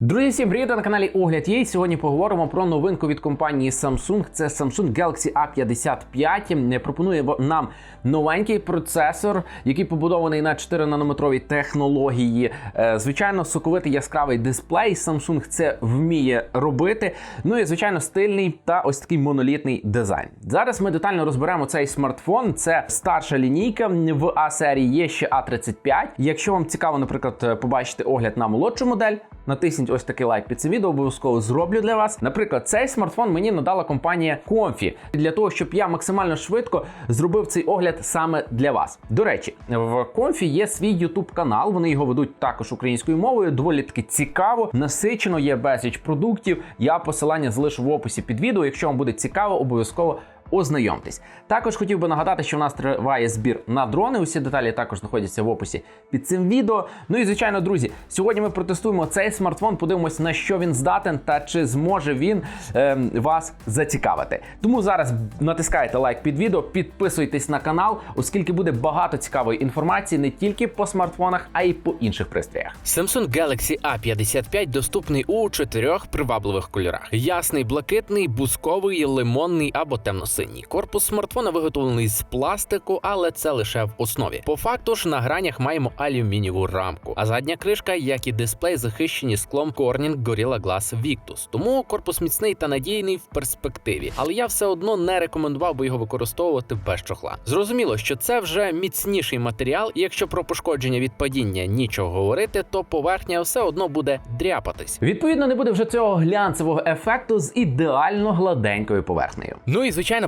Друзі, всім привіт на каналі Огляд є. Сьогодні поговоримо про новинку від компанії Samsung. Це Samsung Galaxy A55. Пропонує нам новенький процесор, який побудований на 4 нанометровій технології. Е, Звичайно, соковитий яскравий дисплей. Samsung це вміє робити. Ну і звичайно, стильний та ось такий монолітний дизайн. Зараз ми детально розберемо цей смартфон. Це старша лінійка в А серії є ще А35. Якщо вам цікаво, наприклад, побачити огляд на молодшу модель, натисніть ось такий лайк під цим відео, обов'язково зроблю для вас. Наприклад, цей смартфон мені надала компанія Comfy для того, щоб я максимально швидко зробив цей огляд саме для вас. До речі, в Comfy є свій YouTube канал. Вони його ведуть також українською мовою. Доволі таки цікаво, насичено є безліч продуктів. Я посилання залишу в описі під відео. Якщо вам буде цікаво, обов'язково. Ознайомтесь. Також хотів би нагадати, що в нас триває збір на дрони. Усі деталі також знаходяться в описі під цим відео. Ну і звичайно, друзі, сьогодні ми протестуємо цей смартфон, подивимося, на що він здатен та чи зможе він е, вас зацікавити. Тому зараз натискайте лайк під відео, підписуйтесь на канал, оскільки буде багато цікавої інформації не тільки по смартфонах, а й по інших пристроях. Samsung Galaxy A55 доступний у чотирьох привабливих кольорах: ясний, блакитний, бусковий, лимонний або темно-синій. Корпус смартфона виготовлений з пластику, але це лише в основі. По факту ж на гранях маємо алюмінієву рамку, а задня кришка, як і дисплей, захищені склом Corning Gorilla Glass Victus. Тому корпус міцний та надійний в перспективі. Але я все одно не рекомендував би його використовувати без чохла. Зрозуміло, що це вже міцніший матеріал, і якщо про пошкодження від падіння нічого говорити, то поверхня все одно буде дряпатись. Відповідно, не буде вже цього глянцевого ефекту з ідеально гладенькою поверхнею. Ну і звичайно,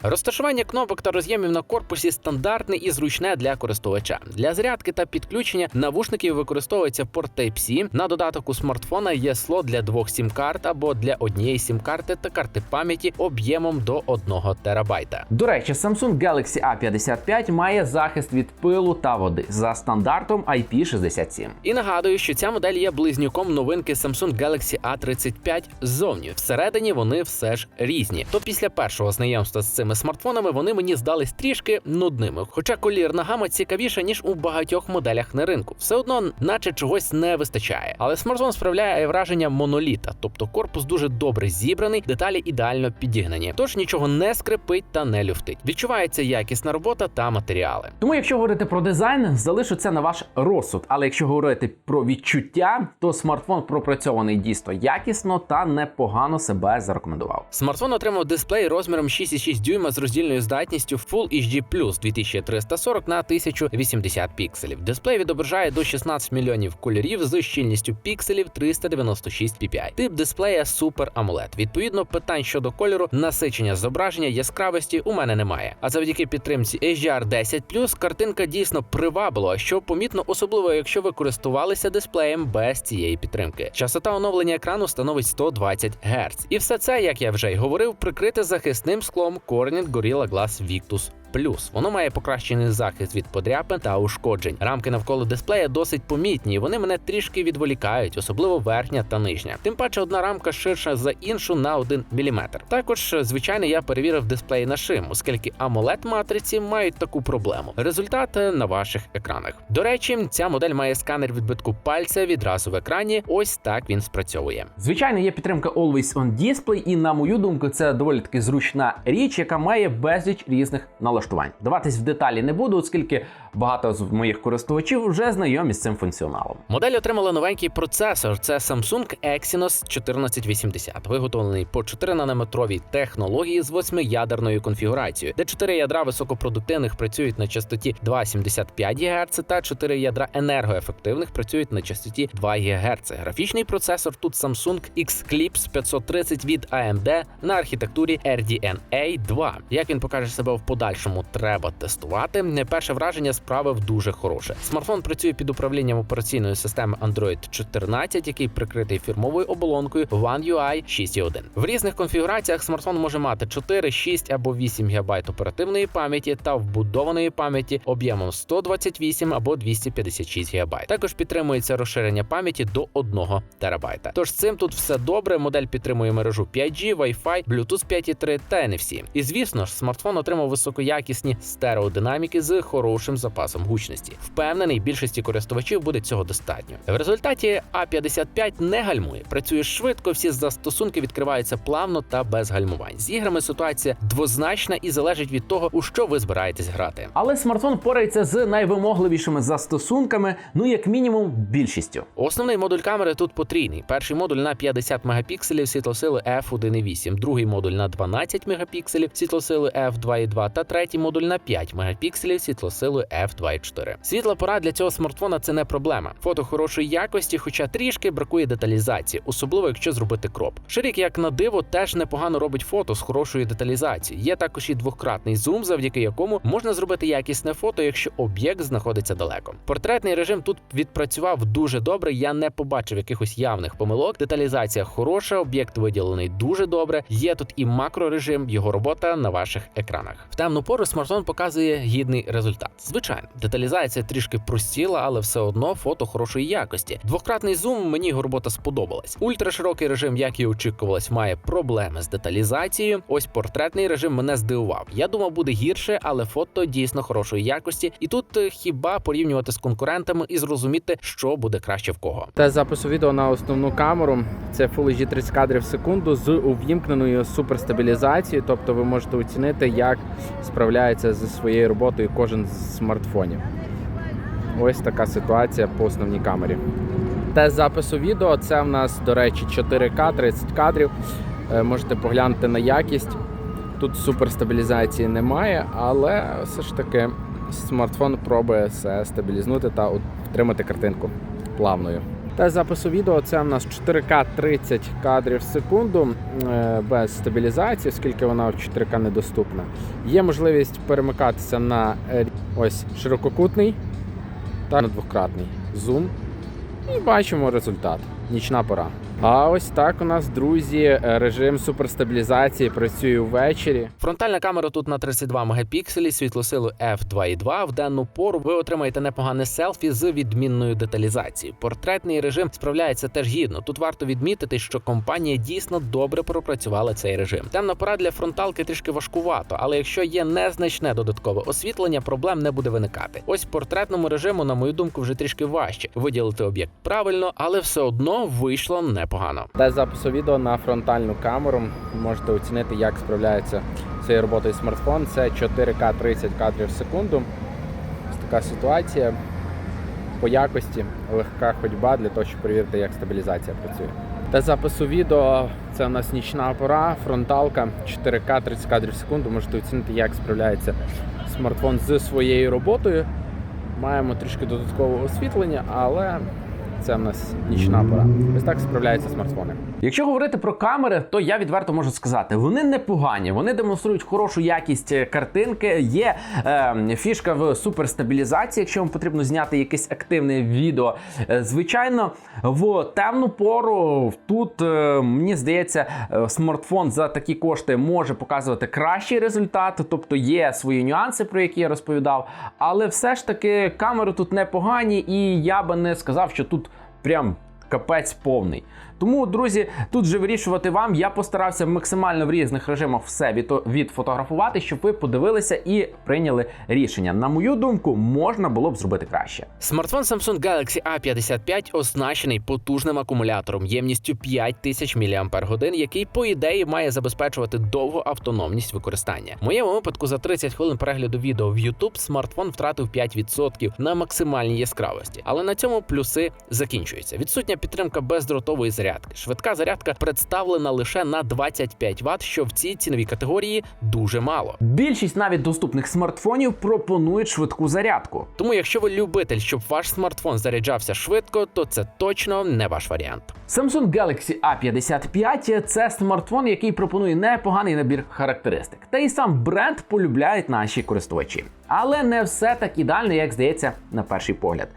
Розташування кнопок та роз'ємів на корпусі стандартне і зручне для користувача. Для зарядки та підключення навушників використовується порт Type-C. На додаток у смартфона є слот для двох сім-карт або для однієї сім-карти та карти пам'яті об'ємом до 1 терабайта. До речі, Samsung Galaxy A55 має захист від пилу та води за стандартом IP67. І нагадую, що ця модель є близнюком новинки Samsung Galaxy A35 ззовні. Всередині вони все ж різні. То після першого знайомства з цими смартфонами вони мені здались трішки нудними. Хоча колірна гама цікавіша ніж у багатьох моделях на ринку. Все одно, наче чогось не вистачає. Але смартфон справляє враження моноліта, тобто корпус дуже добре зібраний, деталі ідеально підігнані. Тож нічого не скрипить та не люфтить. Відчувається якісна робота та матеріали. Тому, якщо говорити про дизайн, залишу це на ваш розсуд. Але якщо говорити про відчуття, то смартфон пропрацьований дійсно якісно та непогано себе зарекомендував. Смартфон отримав дисплей розміром 6,6 дюйма з роздільною здатністю Full HD Plus 2340 на 1080 пікселів. Дисплей відображає до 16 мільйонів кольорів з щільністю пікселів 396 ppi. Тип дисплея Super AMOLED. Відповідно, питань щодо кольору, насичення зображення, яскравості у мене немає. А завдяки підтримці HDR 10 картинка дійсно привабила, що помітно, особливо якщо ви користувалися дисплеєм без цієї підтримки. Частота оновлення екрану становить 120 Гц. І все це, як я вже й говорив, прикрите захисним склом Corning Gorilla Glass Victus Плюс воно має покращений захист від подряпин та ушкоджень. Рамки навколо дисплея досить помітні, і вони мене трішки відволікають, особливо верхня та нижня. Тим паче, одна рамка ширша за іншу на 1 мм. Також, звичайно, я перевірив дисплей на шим, оскільки amoled матриці мають таку проблему. Результат е, на ваших екранах. До речі, ця модель має сканер відбитку пальця відразу в екрані. Ось так він спрацьовує. Звичайно, є підтримка Always on Display, і на мою думку, це доволі таки зручна річ, яка має безліч різних налаштувань. Даватись в деталі не буду, оскільки багато з моїх користувачів вже знайомі з цим функціоналом. Модель отримала новенький процесор. Це Samsung Exynos 1480, виготовлений по 4 нанометровій технології з 8-ядерною конфігурацією, де 4 ядра високопродуктивних працюють на частоті 2,75 ГГц та 4 ядра енергоефективних працюють на частоті 2 ГГц. Графічний процесор тут Samsung X-Clips 530 від AMD на архітектурі RDNA 2. Як він покаже себе в подальшому треба тестувати. Не перше враження справив дуже хороше. Смартфон працює під управлінням операційної системи Android 14, який прикритий фірмовою оболонкою One UI 6.1. В різних конфігураціях смартфон може мати 4, 6 або 8 ГБ оперативної пам'яті та вбудованої пам'яті об'ємом 128 або 256 ГБ. Також підтримується розширення пам'яті до 1 ТБ. Тож цим тут все добре. Модель підтримує мережу 5G, Wi-Fi, Bluetooth 5.3 та NFC. І звісно ж, смартфон отримав високоякісні стереодинаміки з хорошим запасом гучності. Впевнений, більшості користувачів буде цього достатньо. В результаті А55 не гальмує, працює швидко, всі застосунки відкриваються плавно та без гальмувань. З іграми ситуація двозначна і залежить від того, у що ви збираєтесь грати. Але смартфон порається з найвимогливішими застосунками, ну як мінімум, більшістю. Основний модуль камери тут потрійний. Перший модуль на 50 мегапікселів світлосили f1.8, другий модуль на 12 мегапікселів світлосили f2.2 та третій модуль на 5 мегапікселів світлосили f2.4. Світла пора для цього смартфона це не проблема. Фото хорошої якості, хоча трішки бракує деталізації, особливо якщо зробити кроп. Ширік, як на диво, теж непогано робить фото з хорошою деталізацією. Є також і двократний зум, завдяки якому можна зробити якісне фото, якщо об'єкт знаходиться далеко. Портретний режим тут відпрацював дуже добре. Я не побачив якихось явних помилок. Деталізація хороша, об'єкт виділений дуже добре. Є тут і макрорежим, його робота на ваших екранах. В темну пору смартфон показує гідний результат. Звичайно, деталізація трішки простіла, але все одно фото хорошої якості. Двократний зум мені його робота сподобалась. Ультраширокий режим, як і очікувалось, має проблеми з деталізацією. Ось портретний режим мене здивував. Я думав, буде гірше, але фото дійсно хорошої якості. І тут е, хіба порівнювати з конкурентами і зрозуміти, що буде краще в кого. Тест запису відео на основну камеру. Це Full HD 30 кадрів в секунду з увімкненою суперстабілізацією. Тобто ви можете оцінити, як справляється зі своєю роботою кожен з смартфонів. Ось така ситуація по основній камері. Тест запису відео це в нас, до речі, 4К, 30 кадрів. Е, Можете поглянути на якість. Тут суперстабілізації немає, але все ж таки смартфон пробує все стабілізнути та от- втримати картинку плавною. Та запису відео це в нас 4К 30 кадрів в секунду е, без стабілізації, оскільки вона в 4К недоступна. Є можливість перемикатися на ось ширококутний та на двократний зум. І бачимо результат. Нічна пора. А ось так у нас, друзі, е, режим суперстабілізації працює ввечері. Фронтальна камера тут на 32 мегапікселі, світлосилу f2.2. В денну пору ви отримаєте непогане селфі з відмінною деталізацією. Портретний режим справляється теж гідно. Тут варто відмітити, що компанія дійсно добре пропрацювала цей режим. Темна пора для фронталки трішки важкувато, але якщо є незначне додаткове освітлення, проблем не буде виникати. Ось портретному режиму, на мою думку, вже трішки важче виділити об'єкт правильно, але все одно вийшло непогано. Тест запису відео на фронтальну камеру. Можете оцінити, як справляється цією роботою смартфон. Це 4К 30 кадрів в секунду. Ось така ситуація. По якості легка ходьба для того, щоб перевірити, як стабілізація працює. Тест запису відео це у нас нічна пора, фронталка 4К 30 кадрів в секунду. Можете оцінити, як справляється смартфон з своєю роботою. Маємо трішки додаткового освітлення, але це в нас нічна пора. Ось так справляються смартфони. Якщо говорити про камери, то я відверто можу сказати, вони непогані, вони демонструють хорошу якість картинки. Є е, фішка в суперстабілізації, якщо вам потрібно зняти якесь активне відео. Е, звичайно, в темну пору тут е, мені здається, е, смартфон за такі кошти може показувати кращий результат, тобто є свої нюанси, про які я розповідав. Але все ж таки камери тут непогані, і я би не сказав, що тут прям капець повний. Тому, друзі, тут вже вирішувати вам. Я постарався максимально в різних режимах все відфотографувати, щоб ви подивилися і прийняли рішення. На мою думку, можна було б зробити краще. Смартфон Samsung Galaxy A55 оснащений потужним акумулятором ємністю 5000 мАч, який, по ідеї, має забезпечувати довгу автономність використання. В моєму випадку за 30 хвилин перегляду відео в YouTube смартфон втратив 5% на максимальній яскравості. Але на цьому плюси закінчуються. Відсутня підтримка бездротової зарядки. Швидка зарядка представлена лише на 25 Вт, що в цій ціновій категорії дуже мало. Більшість навіть доступних смартфонів пропонують швидку зарядку. Тому, якщо ви любитель, щоб ваш смартфон заряджався швидко, то це точно не ваш варіант. Samsung Galaxy A55 – це смартфон, який пропонує непоганий набір характеристик. Та й сам бренд полюбляють наші користувачі. Але не все так ідеально, як здається на перший погляд.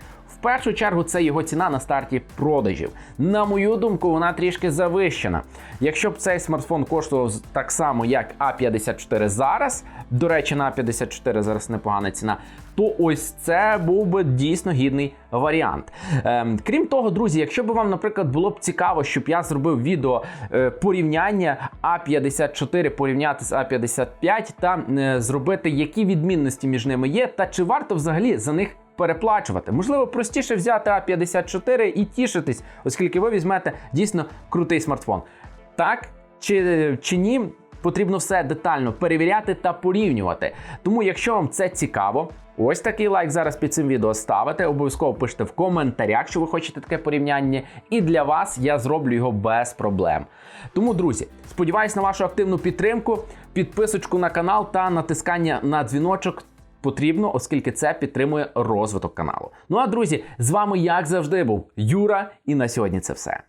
Першу чергу це його ціна на старті продажів. На мою думку, вона трішки завищена. Якщо б цей смартфон коштував так само, як А54 зараз, до речі, на А54 зараз непогана ціна, то ось це був би дійсно гідний варіант. Ем, крім того, друзі, якщо б вам, наприклад, було б цікаво, щоб я зробив відео е, порівняння А54 порівняти з А55 та е, зробити, які відмінності між ними є, та чи варто взагалі за них переплачувати. Можливо, простіше взяти А54 і тішитись, оскільки ви візьмете дійсно крутий смартфон. Так чи, чи ні, потрібно все детально перевіряти та порівнювати. Тому, якщо вам це цікаво, ось такий лайк зараз під цим відео ставите. Обов'язково пишете в коментарях, що ви хочете таке порівняння, і для вас я зроблю його без проблем. Тому, друзі, сподіваюсь на вашу активну підтримку, підписочку на канал та натискання на дзвіночок потрібно, оскільки це підтримує розвиток каналу. Ну а друзі, з вами як завжди був Юра, і на сьогодні це все.